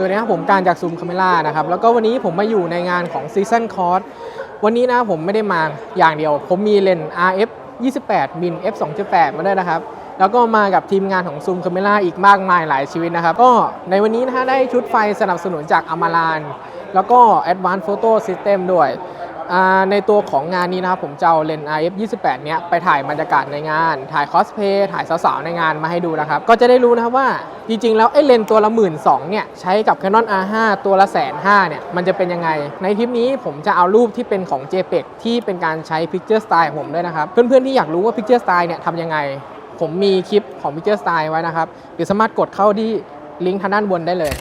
สวัสดีครับผมการจากซูมคาเมล่านะครับแล้วก็วันนี้ผมมาอยู่ในงานของซีซันคอร์สวันนี้นะผมไม่ได้มาอย่างเดียว ผมมีเลนส์ RF 28มิล f 2.8มาด้วยนะครับ แล้วก็มากับทีมงานของซูมคาเมล่าอีกมากมายหลายชีวิตนะครับ ก็ในวันนี้นะฮะได้ชุดไฟสนับสนุนจากอมาลานแล้วก็ Advanced Photo System ด้วย ในตัวของงานนี้นะครับผมจะเอาเลนส์ RF 28 เนี้ยไปถ่ายบรรยากาศในงาน ถ่ายคอสเพย์ถ่ายสาวๆในงานมาให้ดูนะครับ ก็จะได้รู้นะครับว่าจริงๆ แล้วไอ้เลนส์ตัวละหมื่นสองเนี่ยใช้กับ Canon R5 ตัวละแสนห้าเนี่ยมันจะเป็นยังไง ในทริปนี้ผมจะเอารูปที่เป็นของ JPEG ที่เป็นการใช้ Picture Style ของผมด้วยนะครับ เพื่อนๆที่อยากรู้ว่า Picture Style เนี่ยทำยังไง ผมมีคลิปของ Picture Style ไว้นะครับหรือสามารถกดเข้าที่ลิงก์ทางด้านบนได้เลย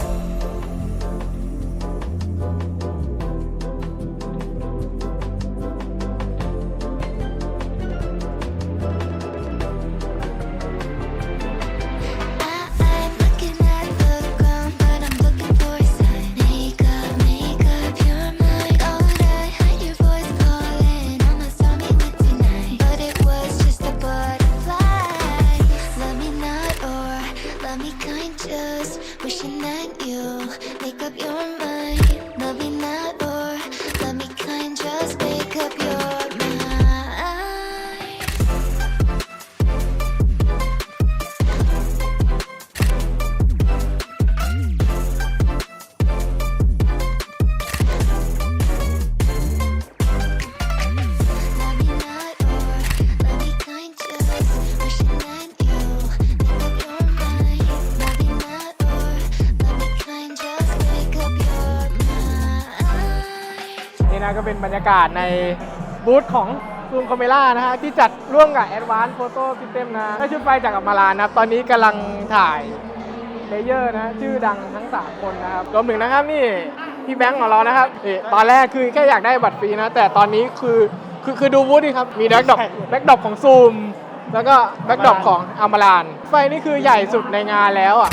เป็นบรรยากาศในบูธของซูมคาเมล่านะฮะที่จัดร่วมกับ Advanced Photo System นะได้ชุดไฟจากอัมมาลานะครับ ตอนนี้กำลังถ่ายเลเยอร์นะ ชื่อดังทั้ง 3 คนนะครับรวมถึงนะครับนี่พี่แบงค์ของเรานะครับนี่ตอนแรกคือแค่อยากได้บัตรฟรีนะ แต่ตอนนี้คือคือคือดูบูธดิครับ มีแบ็กดรอปแบ็กดรอปของซูม แล้วก็แบ็กดรอปของอัมมาลาน ไฟนี่คือใหญ่สุดในงานแล้วอะ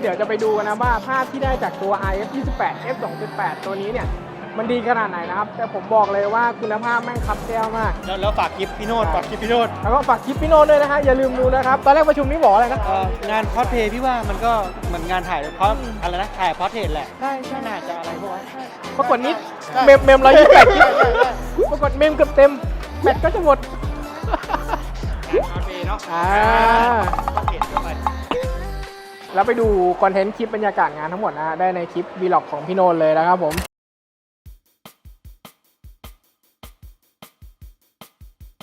เดี๋ยวจะไปดูกันนะว่าภาพที่ได้จากตัว IF 28 f 2.8ตัวนี้เนี่ยมันดีขนาดไหนนะครับ แต่ผมบอกเลยว่าคุณภาพแม่งคับแก้วมาก แล้วแล้วฝากคลิปพี่โนดฝากคลิปพี่โนดแล้วก็ฝากคลิปพี่โน้ตด้วยนะฮะอย่าลืมดูนะครับ ตอนแรกประชุมนี้บอกอะไรนะเอ่องานคอสเพย์พี่ว่ามันก็เหมือนงานถ่ายเพราะอะไรนะถ่ายพอร์เทรตแหละใช่ใช่ไม่น่าจะอะไรพวกนั้นปรากฏนิดเมมเมมร้อยยี่สิบแปดคลิปปรากฏเมมเกือบเต็มแบตก็จะหมดคอสเพย์เนาะอ่าพอร์เทรตเข้าไป แล้วไปดูคอนเทนต์คลิปบรรยากาศงานทั้งหมดนะได้ในคลิปวีล็อกของพี่โนนเลยนะครับผม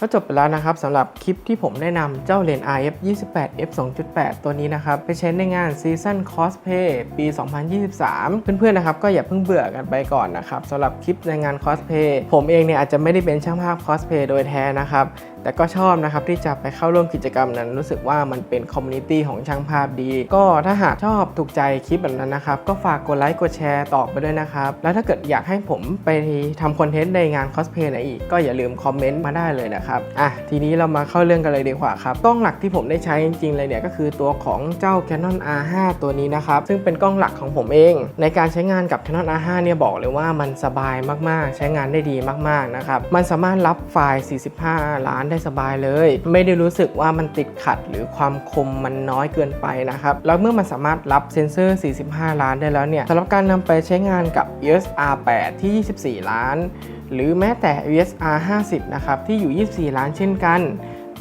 ก็จบไปแล้วนะครับสำหรับคลิปที่ผมแนะนำเจ้าเลนส์ RF 28 f 2.8 ตัวนี้นะครับ ไปใช้ในงาน Season Cosplay ปี 2023 เพื่อนๆนะครับก็อย่าเพิ่งเบื่อกันไปก่อนนะครับสำหรับคลิปในงาน Cosplay ผมเองเนี่ยอาจจะไม่ได้เป็นช่างภาพ Cosplay โดยแท้นะครับแต่ก็ชอบนะครับที่จะไปเข้าร่วมกิจกรรมนั้น รู้สึกว่ามันเป็นคอมมูนิตี้ของช่างภาพดี ก็ถ้าหากชอบถูกใจคลิปแบบนั้นนะครับก็ฝากกดไลค์กดแชร์ต่อไปด้วยนะครับ แล้วถ้าเกิดอยากให้ผมไปทำคอนเทนต์ในงานคอสเพย์ไหนอีกก็อย่าลืมคอมเมนต์มาได้เลยนะครับอะทีนี้เรามาเข้าเรื่องกันเลยดีกว่าครับกล้องหลักที่ผมได้ใช้จริงๆเลยเนี่ยก็คือตัวของเจ้า Canon R5 ตัวนี้นะครับซึ่งเป็นกล้องหลักของผมเอง ในการใช้งานกับ Canon R5 เนี่ยบอกเลยว่ามันสบายมากๆ ใช้งานได้ดีมากๆนะครับมันสามารถรับไฟล์ 45 ล้านได้สบายเลย ไม่ได้รู้สึกว่ามันติดขัดหรือความคมมันน้อยเกินไปนะครับ แล้วเมื่อมันสามารถรับเซนเซอร์ 45 ล้านได้แล้วเนี่ยสำหรับการนำไปใช้งานกับ EOS R8 ที่ 24 ล้าน หรือแม้แต่ EOS R50 นะครับที่อยู่ 24 ล้านเช่นกัน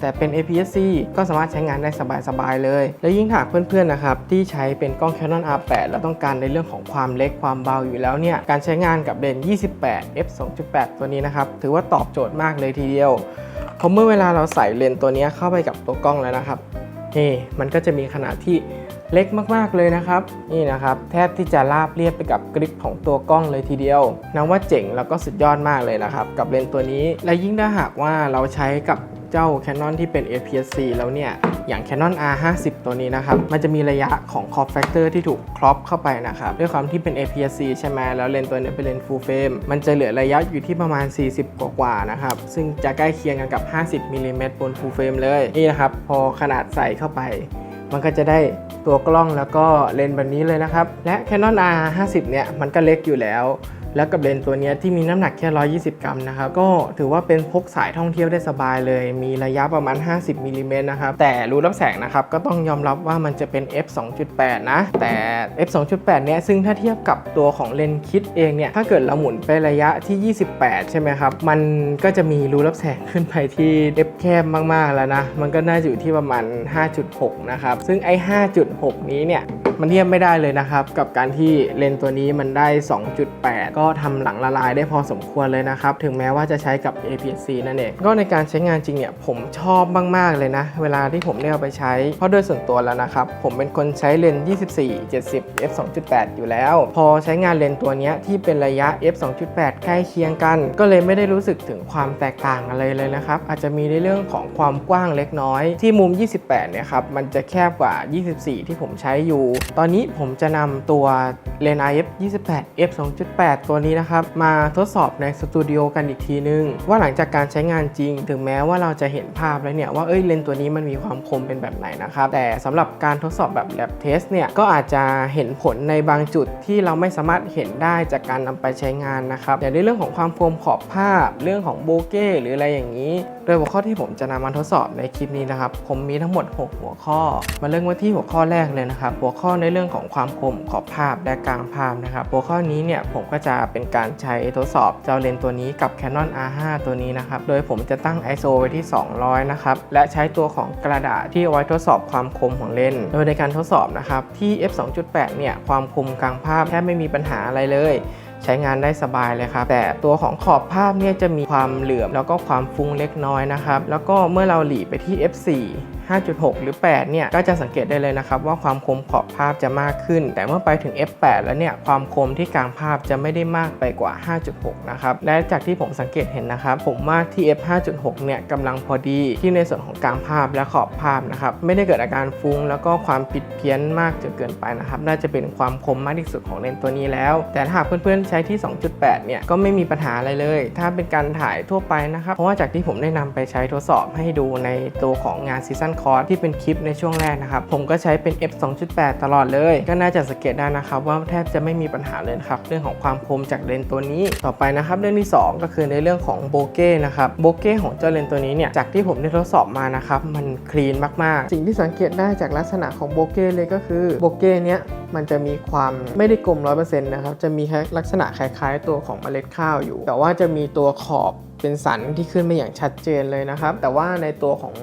แต่เป็น APS-C ก็สามารถใช้งานได้สบายๆเลย และยิ่งหากเพื่อนๆนะครับที่ใช้เป็นกล้อง Canon R8 แล้วต้องการในเรื่องของความเล็กความเบาอยู่แล้วเนี่ย การใช้งานกับเลนส์28 f 2.8 ตัวนี้นะครับ ถือว่าตอบโจทย์มากเลยทีเดียว เพราะเมื่อเวลาเราใส่เลนส์ตัวนี้เข้าไปกับตัวกล้องแล้วนะครับนี่มันก็จะมีขนาดที่เล็กมากๆเลยนะครับ นี่นะครับแทบที่จะราบเรียบไปกับกริปของตัวกล้องเลยทีเดียวนับว่าเจ๋งแล้วก็สุดยอดมากเลยนะครับ กับเลนส์ตัวนี้และยิ่งถ้าหากว่าเราใช้กับเจ้า Canon ที่เป็น APS-C แล้วเนี่ย อย่าง Canon R50 ตัวนี้นะครับมันจะมีระยะของ crop factor ที่ถูกครอปเข้าไปนะครับด้วยความที่เป็น APS-C ใช่ไหมแล้วเลนส์ตัวนี้เป็นเลนส์ full frame มันจะเหลือระยะอยู่ที่ประมาณ 40 กว่าๆนะครับซึ่งจะใกล้เคียงกันกับ 50มิลลิเมตรบน full frame เลยนี่นะครับพอขนาดใส่เข้าไป มันก็จะได้ตัวกล้องแล้วก็เลนส์แบบนี้เลยนะครับและ Canon R50 เนี่ยมันก็เล็กอยู่แล้ว แล้วกับเลนส์ตัวนี้ที่มีน้ำหนักแค่ 120 กรัมนะครับ ก็ถือว่าเป็นพกสายท่องเที่ยวได้สบายเลย มีระยะประมาณ 50มิลลิเมตรนะครับ แต่รูรับแสงนะครับ ก็ต้องยอมรับว่ามันจะเป็น f 2.8 นะ แต่ f 2.8 เนี่ย ซึ่งถ้าเทียบกับตัวของเลนส์คิดเองเนี่ย ถ้าเกิดเราหมุนไประยะที่ 28 ใช่ไหมครับ มันก็จะมีรูรับแสงขึ้นไปที่ f แคบมาก ๆ แล้วนะ มันก็น่าจะอยู่ที่ประมาณ 5.6 นะครับ ซึ่งไอ้ 5.6 นี้เนี่ย มันเทียบไม่ได้เลยนะครับ กับการที่เลนส์ตัวนี้มันได้ 2.8 ก็ทำหลังละลายได้พอสมควรเลยนะครับ ถึงแม้ว่าจะใช้กับ APS-C นั่นเอง ก็ในการใช้งานจริงเนี่ยผมชอบมาก ๆ เลยนะ เวลาที่ผมได้เอาไปใช้ เพราะโดยส่วนตัวแล้วนะครับ ผมเป็นคนใช้เลนส์24 70 f 2.8 อยู่แล้ว พอใช้งานเลนส์ตัวนี้ที่เป็นระยะ f 2.8 ใกล้เคียงกัน ก็เลยไม่ได้รู้สึกถึงความแตกต่างอะไรเลยนะครับ อาจจะมีในเรื่องของความกว้างเล็กน้อย ที่มุม 28 เนี่ยครับ มันจะแคบกว่า 24 ที่ผมใช้อยู่ตอนนี้ผมจะนำตัวเลนส์ IF 28 f 2.8 ตัวนี้นะครับ มาทดสอบในสตูดิโอกันอีกทีนึง ว่าหลังจากการใช้งานจริง ถึงแม้ว่าเราจะเห็นภาพแล้วเนี่ย ว่าเอ้ยเลนส์ตัวนี้มันมีความคมเป็นแบบไหนนะครับ แต่สำหรับการทดสอบแบบ lab test เนี่ย ก็อาจจะเห็นผลในบางจุดที่เราไม่สามารถเห็นได้จากการนำไปใช้งานนะครับอย่างในเรื่องของความคมขอบภาพ เรื่องของโบเก้หรืออะไรอย่างนี้ โดยหัวข้อที่ผมจะนำมาทดสอบในคลิปนี้นะครับ ผมมีทั้งหมด 6 หัวข้อ มาเริ่มกันที่หัวข้อแรกเลยนะครับ หัวข้อในเรื่องของความคมขอบภาพและกลางภาพนะครับหัวข้อนี้เนี่ยผมก็จะเป็นการใช้ทดสอบเจ้าเลนส์ตัวนี้กับ Canon R5 ตัวนี้นะครับ โดยผมจะตั้ง ISO ไว้ที่ 200 นะครับ และใช้ตัวของกระดาษที่เอาไว้ทดสอบความคมของเลนส์ โดยในการทดสอบนะครับที่ f 2.8 เนี่ยความคมกลางภาพแทบไม่มีปัญหาอะไรเลยใช้งานได้สบายเลยครับ แต่ตัวของขอบภาพเนี่ยจะมีความเหลื่อมแล้วก็ความฟุ้งเล็กน้อยนะครับ แล้วก็เมื่อเราหลีไปที่ f4 5.6 หรือ 8 เนี่ย ก็จะสังเกตได้เลยนะครับว่าความคมขอบภาพจะมากขึ้น แต่เมื่อไปถึง f8 แล้วเนี่ย ความคมที่กลางภาพจะไม่ได้มากไปกว่า 5.6 นะครับ และจากที่ผมสังเกตเห็นนะครับ ผมว่าที่ f 5.6 เนี่ยกำลังพอดีที่ในส่วนของกลางภาพและขอบภาพนะครับ ไม่ได้เกิดอาการฟุ้ง แล้วก็ความผิดเพี้ยนมากจนเกินไปนะครับ น่าจะเป็นความคมมากที่สุดของเลนส์ตัวนี้แล้ว แต่ถ้าหากเพื่อนๆใช้ที่ 2.8 เนี่ยก็ไม่มีปัญหาอะไรเลย ถ้าเป็นการถ่ายทั่วไปนะครับ เพราะว่าจากที่ผมได้นำไปใช้ทดสอบให้ดูในตัวของงานซีซันคอร์สที่เป็นคลิปในช่วงแรกนะครับ ผมก็ใช้เป็น f 2.8 ตลอดเลย ก็น่าจะสังเกตได้นะครับ ว่าแทบจะไม่มีปัญหาเลยครับ เรื่องของความคมจากเลนส์ตัวนี้ ต่อไปนะครับเรื่องที่ 2 ก็คือในเรื่องของโบเก้นะครับโบเก้ของเจ้าเลนส์ตัวนี้เนี่ยจากที่ผมได้ทดสอบมานะครับมันคลีนมากๆ สิ่งที่สังเกตได้จากลักษณะของโบเก้เลยก็คือโบเก้เนี้ยมันจะมีความไม่ได้กลม100%นะครับจะมีแค่ลักษณะคล้ายๆ ตัวของเมล็ดข้าวอยู่ แต่ว่าจะมีตัวขอบ เป็นสันที่ขึ้นมาอย่างชัดเจนเลยนะครับ แต่ว่าในตัวของ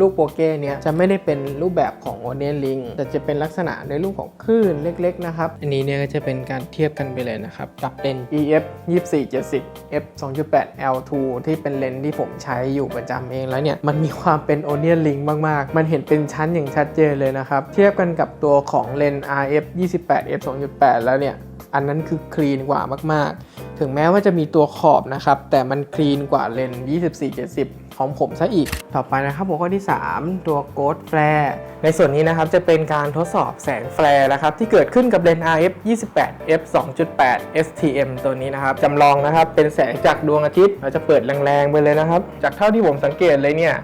ลูกโปเก้เนี่ยจะไม่ได้เป็นรูปแบบของโอเนียนลิงแต่จะเป็นลักษณะในรูปของคลื่นเล็กๆนะครับ อันนี้เนี่ยก็จะเป็นการเทียบกันไปเลยนะครับ กับเลน EF 2470 f 2.8 L2 ที่เป็นเลนที่ผมใช้อยู่ประจำเองแล้วเนี่ยมันมีความเป็นโอเนียนลิงมากๆ มันเห็นเป็นชั้นอย่างชัดเจนเลยนะครับ เทียบกันกับตัวของเลน RF 28 f 2.8 แล้วเนี่ย อันนั้นคือคลีนกว่ามาก ๆ ถึงแม้ว่าจะมีตัวขอบนะครับ แต่มันคลีนกว่าเลนส์24-70 ของผมซะอีก ต่อไปนะครับหัวข้อที่ 3 ตัว Ghost Flare ในส่วนนี้นะครับจะเป็นการทดสอบแสงแฟร์นะครับที่เกิดขึ้นกับเลนส์ RF 28 f 2.8 STM ตัวนี้นะครับจำลองนะครับเป็นแสงจากดวงอาทิตย์เราจะเปิดแรงๆไปเลยนะครับ จากเท่าที่ผมสังเกตเลยเนี่ย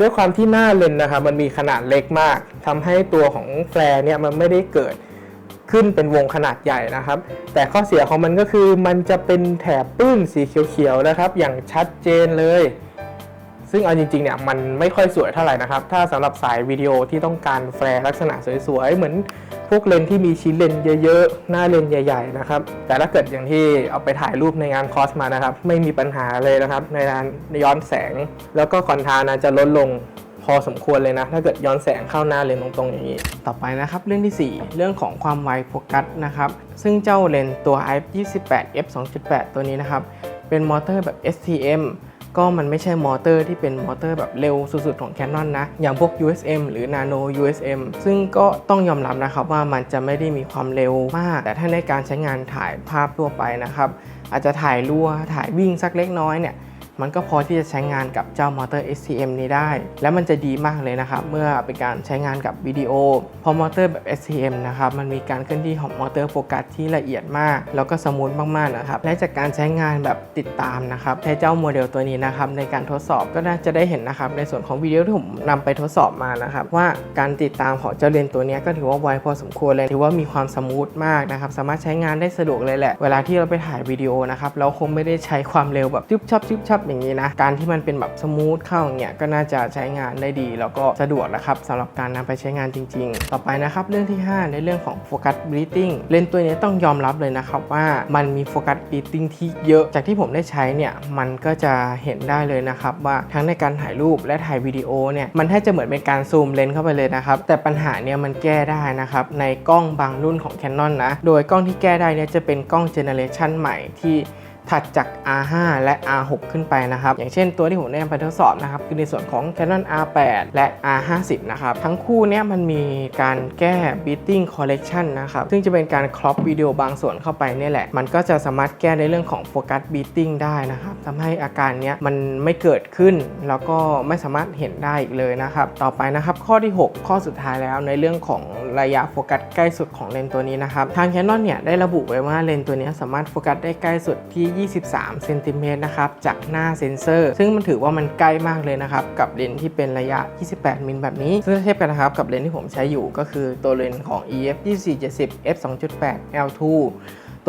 ด้วยความที่หน้าเลนส์นะครับมันมีขนาดเล็กมากทำให้ตัวของแฟร์เนี่ยมันไม่ได้เกิด ขึ้นเป็นวงขนาดใหญ่นะครับ แต่ข้อเสียของมันก็คือมันจะเป็นแถบปื้นสีเขียวๆนะครับ อย่างชัดเจนเลย ซึ่งเอาจริงๆเนี่ยมันไม่ค่อยสวยเท่าไหร่นะครับ ถ้าสำหรับสายวิดีโอที่ต้องการแฟลร์ลักษณะสวยๆ เหมือนพวกเลนที่มีชิ้นเลนเยอะๆ หน้าเลนใหญ่ๆนะครับ แต่ถ้าเกิดอย่างที่เอาไปถ่ายรูปในงานคอสมานะครับ ไม่มีปัญหาเลยนะครับ ในการย้อนแสง แล้วก็คอนทรานะจะลดลง อสมควรเลยนะ ถ้าเกิดย้อนแสงเข้าหน้าเลนส์ตรงๆอย่างนี้ ต่อไปนะครับเรื่องที่ 4 เรื่องของความไวโฟกัสนะครับซึ่งเจ้าเลนส์ตัว f 28 f 2.8 ตัวนี้นะครับเป็นมอเตอร์แบบ STM ก็มันไม่ใช่มอเตอร์ที่เป็นมอเตอร์แบบเร็วสุดๆของ Canon นะ อย่างพวก USM หรือ Nano USM ซึ่งก็ต้องยอมรับนะครับว่ามันจะไม่ได้มีความเร็วมาก แต่ถ้าในการใช้งานถ่ายภาพทั่วไปนะครับ อาจจะถ่ายรัวถ่ายวิ่งสักเล็กน้อยเนี่ย มันก็พอที่จะใช้งานกับเจ้ามอเตอร์ STM นี้ได้ และมันจะดีมากเลยนะครับ เมื่อเป็นการใช้งานกับวิดีโอพราะมอเตอร์แบบ STM นะครับมันมีการเคลื่อนที่ของมอเตอร์โฟกัสที่ละเอียดมาก แล้วก็สมูทมากๆนะครับและจากการใช้งานแบบติดตามนะครับใช้เจ้าโมเดลตัวนี้นะครับในการทดสอบก็น่าจะได้เห็นนะครับในส่วนของวิดีโอที่ผมนำไปทดสอบมานะครับว่าการติดตามของเจ้าเลนตัวนี้ก็ถือว่าไวพอสมควรเลยถือว่ามีความสมูทมากนะครับสามารถใช้งานได้สะดวกเลยแหละ เวลาที่เราไปถ่ายวิดีโอนะครับเราคงไม่ได้ใช้ความเร็วแบบจุ๊บชับจุ๊บชับอย่างนี้นะ การที่มันเป็นแบบสมูทเข้าอย่างเงี้ยก็น่าจะใช้งานได้ดี แล้วก็สะดวกนะครับสำหรับการนำไปใช้งานจริง ๆ ต่อไปนะครับเรื่องที่ 5 ในเรื่องของโฟกัสบรีติ้งเลนส์ตัวนี้ต้องยอมรับเลยนะครับว่ามันมีโฟกัสบรีติ้งที่เยอะ จากที่ผมได้ใช้เนี่ยมันก็จะเห็นได้เลยนะครับว่าทั้งในการถ่ายรูปและถ่ายวิดีโอเนี่ยมันแทบจะเหมือนเป็นการซูมเลนส์เข้าไปเลยนะครับแต่ปัญหาเนี่ยมันแก้ได้นะครับในกล้องบางรุ่นของ Canon นะโดยกล้องที่แก้ได้เนี่ยจะเป็นกล้องเจเนเรชันใหม่ที่ ถัดจาก R5 และ R6 ขึ้นไปนะครับ อย่างเช่นตัวที่ผมได้นำไปทดสอบนะครับ คือในส่วนของ Canon R8 และ R50 นะครับ ทั้งคู่เนี้ยมันมีการแก้ Beating Correction นะครับ ซึ่งจะเป็นการครอปวิดีโอบางส่วนเข้าไปนี่แหละ มันก็จะสามารถแก้ในเรื่องของ Focus Beating ได้นะครับทำให้อาการเนี้ยมันไม่เกิดขึ้น แล้วก็ไม่สามารถเห็นได้อีกเลยนะครับ ต่อไปนะครับข้อที่ 6 ข้อสุดท้ายแล้วในเรื่องของระยะโฟกัสใกล้สุดของเลนส์ตัวนี้นะครับ ทาง Canon เนี่ยได้ระบุไว้ว่าเลนส์ตัวนี้สามารถโฟกัสได้ใกล้สุดที่23เซนติเมตรนะครับจากหน้าเซ็นเซอร์ ซึ่งมันถือว่ามันใกล้มากเลยนะครับ กับเลนส์ที่เป็นระยะ 28 มิลแบบนี้ ซึ่งเทียบกันนะครับ กับเลนส์ที่ผมใช้อยู่ก็คือตัวเลนส์ของ EF 2470 f 2.8 l2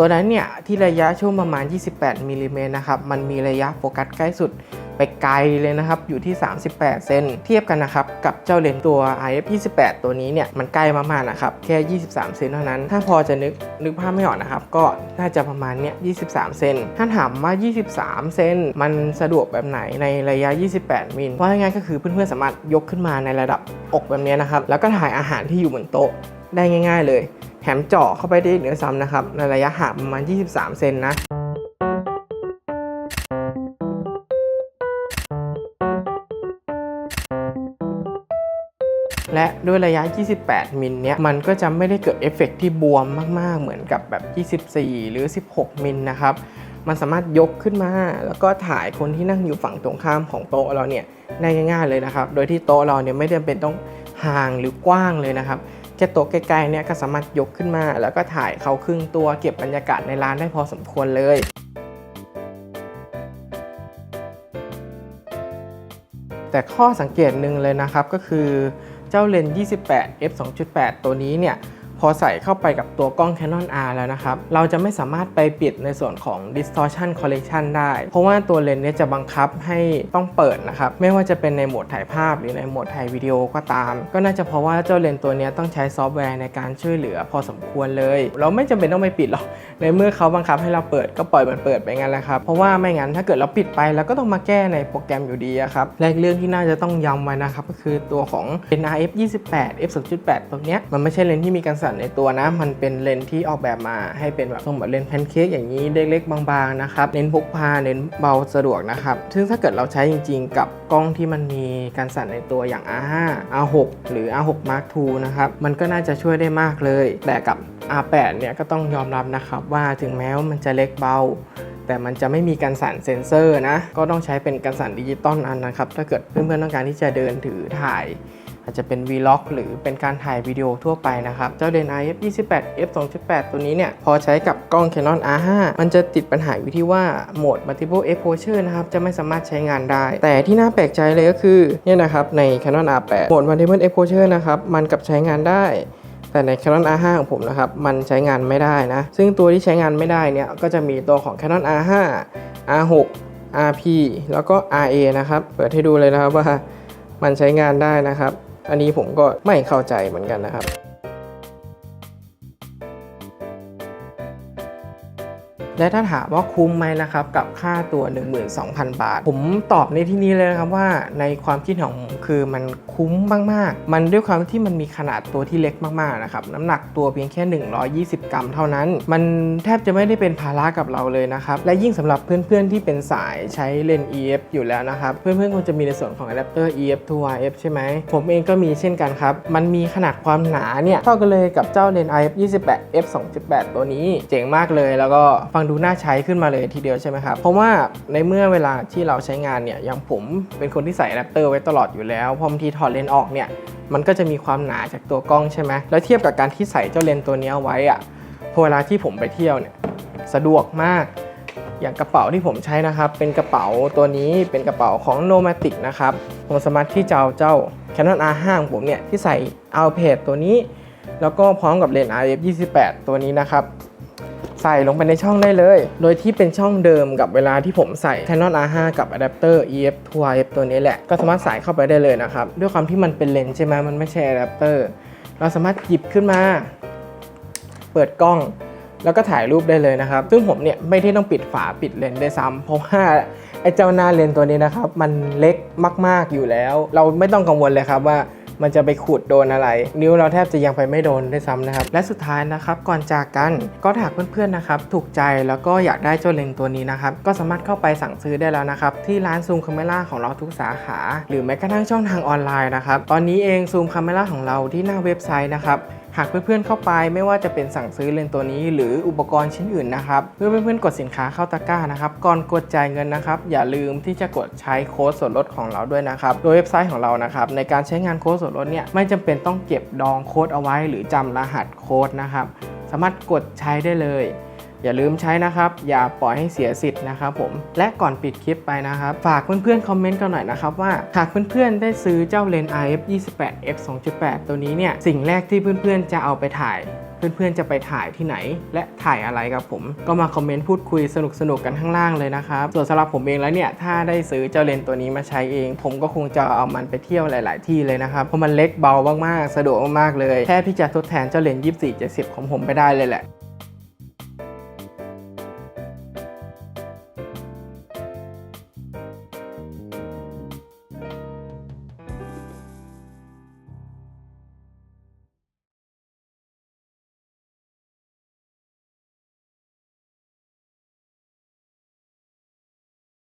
ตัวนั้นเนี่ยที่ระยะช่วงประมาณ 28มิลลิเมตรนะครับ มันมีระยะโฟกัสใกล้สุดไปไกลเลยนะครับ อยู่ที่ 38 เซนเทียบกันนะครับ กับเจ้าเลนตัว IF 28 ตัวนี้เนี่ย มันใกล้มากๆนะครับ แค่ 23 เซนเท่านั้น ถ้าพอจะนึกนึกภาพไม่ออกนะครับ ก็น่าจะประมาณเนี้ย 23 เซนถ้าถามว่า 23 เซนมันสะดวกแบบไหนในระยะ 28 มิลว่าะง่ายๆก็คือเพื่อนๆสามารถยกขึ้นมาในระดับอกแบบนี้นะครับ แล้วก็ถ่ายอาหารที่อยู่บนโต๊ะ ได้ง่าย ๆ เลยแถมเจาะเข้าไปได้อีกด้วยซ้ำนะครับในระยะห่างประมาณ 23 เซนนะและด้วยระยะ 28 มิลเนี้ย มันก็จะไม่ได้เกิดเอฟเฟกต์ที่บวมมาก ๆ เหมือนกับแบบ 24 หรือ 16 มิลนะครับ มันสามารถยกขึ้นมา แล้วก็ถ่ายคนที่นั่งอยู่ฝั่งตรงข้ามของโต๊ะเราเนี่ยได้ง่าย ๆ เลยนะครับ โดยที่โต๊ะเราเนี่ยไม่จำเป็นต้องห่างหรือกว้างเลยนะครับ แค่โต๊ะใกล้ๆเนี่ยก็สามารถยกขึ้นมา แล้วก็ถ่ายเขาครึ่งตัวเก็บบรรยากาศในร้านได้พอสมควรเลยแต่ข้อสังเกตหนึ่งเลยนะครับก็คือเจ้าเลนส์28 f 2.8 ตัวนี้เนี่ย พอใส่เข้าไปกับตัวกล้อง Canon R แล้วนะครับ เราจะไม่สามารถไปปิดในส่วนของ distortion correction ได้ เพราะว่าตัวเลนส์เนี้จะบังคับให้ต้องเปิดนะครับ ไม่ว่าจะเป็นในโหมดถ่ายภาพหรือในโหมดถ่ายวิดีโอก็ตาม ก็น่าจะเพราะว่าเจ้าเลนส์ตัวนี้ต้องใช้ซอฟต์แวร์ในการช่วยเหลือพอสมควรเลย เราไม่จำเป็นต้องไปปิดหรอก ในเมื่อเขาบังคับให้เราเปิดก็ปล่อยมันเปิดไปงั้นแหละครับ เพราะว่าไม่งั้นถ้าเกิดเราปิดไปเราก็ต้องมาแก้ในโปรแกรมอยู่ดีครับ และอีกเรื่องที่น่าจะต้องย้ำไว้นะครับก็คือตัวของ NRF 28 f 2.8 ตัวเนี้ยมันไม่ใช่เลนส์ที่มีการสนในตัวนะ มันเป็นเลนส์ที่ออกแบบมาให้เป็นแบบทรงแบบเลนส์แพนเค้กอย่างนี้เล็กๆบางๆนะครับเน้นพกพาเน้นเบาสะดวกนะครับ ซึ่งถ้าเกิดเราใช้จริง ๆ กับกล้องที่มันมีการสั่นในตัวอย่าง R5 R6 หรือ R6 Mark II นะครับมันก็น่าจะช่วยได้มากเลย แต่กับ R8 เนี่ยก็ต้องยอมรับนะครับว่าถึงแม้ว่ามันจะเล็กเบาแต่มันจะไม่มีการสั่นเซ็นเซอร์นะ ก็ต้องใช้เป็นการสั่นดิจิตอลอันนะครับ ถ้าเกิดเพื่อนๆต้องการที่จะเดินถือถ่าย อาจจะเป็น Vlog หรือเป็นการถ่ายวิดีโอทั่วไปนะครับ เจ้า DenI f 28 f 2.8 ตัวนี้เนี่ยพอใช้กับกล้อง Canon R5 มันจะติดปัญหาอยู่ที่ว่าโหมด Multiple Exposure นะครับจะไม่สามารถใช้งานได้ แต่ที่น่าแปลกใจเลยก็คือเนี่ยนะครับใน Canon R8 โหมด Multiple Exposure นะครับมันกับใช้งานได้แต่ใน Canon R5 ของผมนะครับ มันใช้งานไม่ได้นะ ซึ่งตัวที่ใช้งานไม่ได้เนี่ย ก็จะมีตัวของ Canon R5 R6 RP แล้วก็ RA นะครับ เปิดให้ดูเลยนะครับว่ามันใช้งานได้นะครับ อันนี้ผมก็ไม่เข้าใจเหมือนกันนะครับ และถ้าถามว่าคุ้มไหมนะครับกับค่าตัว 12,000 บาท ผมตอบในที่นี้เลยนะครับว่าในความคิดของผมคือมันคุ้มมากๆ มันด้วยความที่มันมีขนาดตัวที่เล็กมากๆนะครับน้ำหนักตัวเพียงแค่ 120 กรัมเท่านั้น มันแทบจะไม่ได้เป็นภาระกับเราเลยนะครับและยิ่งสำหรับเพื่อนๆที่เป็นสายใช้เลนส์ EF อยู่แล้วนะครับเพื่อนๆคงจะมีในส่วนของอะแดปเตอร์ EF to RF ใช่ไหมผมเองก็มีเช่นกันครับมันมีขนาดความหนาเนี่ยเท่ากันเลยกับเจ้าเลนส์ IF 28 f 2.8 ตัวนี้ เจ๋งมากเลยแล้วก็ฟังดูน่าใช้ขึ้นมาเลยทีเดียวใช่ไหมครับ เพราะว่าในเมื่อเวลาที่เราใช้งานเนี่ยอย่างผมเป็นคนที่ใส่อะแดปเตอร์ไว้ตลอดอยู่แล้วพอบางทีถอดเลนส์ออกเนี่ยมันก็จะมีความหนาจากตัวกล้องใช่ไหมแล้วเทียบกับการที่ใส่เจ้าเลนส์ตัวนี้เอาไว้อะพอเวลาที่ผมไปเที่ยวเนี่ยสะดวกมากอย่างกระเป๋าที่ผมใช้นะครับ เป็นกระเป๋าตัวนี้เป็นกระเป๋าของ Nomatic นะครับ ผมสามารถที่จะเอาเจ้า Canon R5 ของผมเนี่ย ที่ใส่เอาเพจตัวนี้ แล้วก็พร้อมกับเลนส์ RF 28 ตัวนี้นะครับ ใส่ลงไปในช่องได้เลย โดยที่เป็นช่องเดิมกับเวลาที่ผมใส่ Canon R5 กับอะแดปเตอร์ EF 2 RF ตัวนี้แหละ ก็สามารถใส่เข้าไปได้เลยนะครับ ด้วยความที่มันเป็นเลนส์ใช่ไหมมันไม่ใช่อะแดปเตอร์เราสามารถหยิบขึ้นมา เปิดกล้องแล้วก็ถ่ายรูปได้เลยนะครับ ซึ่งผมเนี่ยไม่ได้ต้องปิดฝาปิดเลนส์ได้ซ้ำเพราะว่าไอ้เจ้าหน้าเลนส์ตัวนี้นะครับ มันเล็กมาก ๆอยู่แล้ว เราไม่ต้องกังวลเลยครับว่า มันจะไปขูดโดนอะไร นิ้วเราแทบจะยังไปไม่โดนด้วยซ้ำนะครับ และสุดท้ายนะครับก่อนจากกันก็ถากเพื่อนๆนะครับถูกใจแล้วก็อยากได้เจ้าเลนตัวนี้นะครับก็สามารถเข้าไปสั่งซื้อได้แล้วนะครับที่ร้านซูมคาเมล่าของเราทุกสาขา หรือแม้กระทั่งช่องทางออนไลน์นะครับตอนนี้เองซูมคาเมล่าของเราที่หน้าเว็บไซต์นะครับ หากเพื่อนๆเข้าไปไม่ว่าจะเป็นสั่งซื้อเลนตัวนี้ หรืออุปกรณ์ชิ้นอื่นนะครับเพื่อเพื่อนๆกดสินค้าเข้าตะกร้านะครับก่อนกดจ่ายเงินนะครับ อย่าลืมที่จะกดใช้โค้ดส่วนลดของเราด้วยนะครับโดยเว็บไซต์ของเรานะครับในการใช้งานโค้ดส่วนลดเนี่ยไม่จำเป็นต้องเก็บดองโค้ดเอาไว้ หรือจำรหัสโค้ดนะครับสามารถกดใช้ได้เลย อย่าลืมใช้นะครับ อย่าปล่อยให้เสียสิทธิ์นะครับผม และก่อนปิดคลิปไปนะครับ ฝากเพื่อนๆคอมเมนต์กันหน่อยนะครับว่า หากเพื่อนๆได้ซื้อเจ้าเลนส์ RF 28 f 2.8 ตัวนี้เนี่ย สิ่งแรกที่เพื่อนๆจะเอาไปถ่ายเพื่อนๆ จะไปถ่ายที่ไหน และถ่ายอะไรกับผม ก็มาคอมเมนต์พูดคุยสนุกๆกกันข้างล่างเลยนะครับ ส่วนสำหรับผมเองแล้วเนี่ย ถ้าได้ซื้อเจ้าเลนส์ตัวนี้มาใช้เอง ผมก็คงจะเอามันไปเที่ยวหลาย ๆ ที่เลยนะครับ เพราะมันเล็กเบามากๆ สะดวกมากๆเลยแทบที่จะทดแทนเจ้าเลนส์24 70 ของผมไปได้เลยแหละ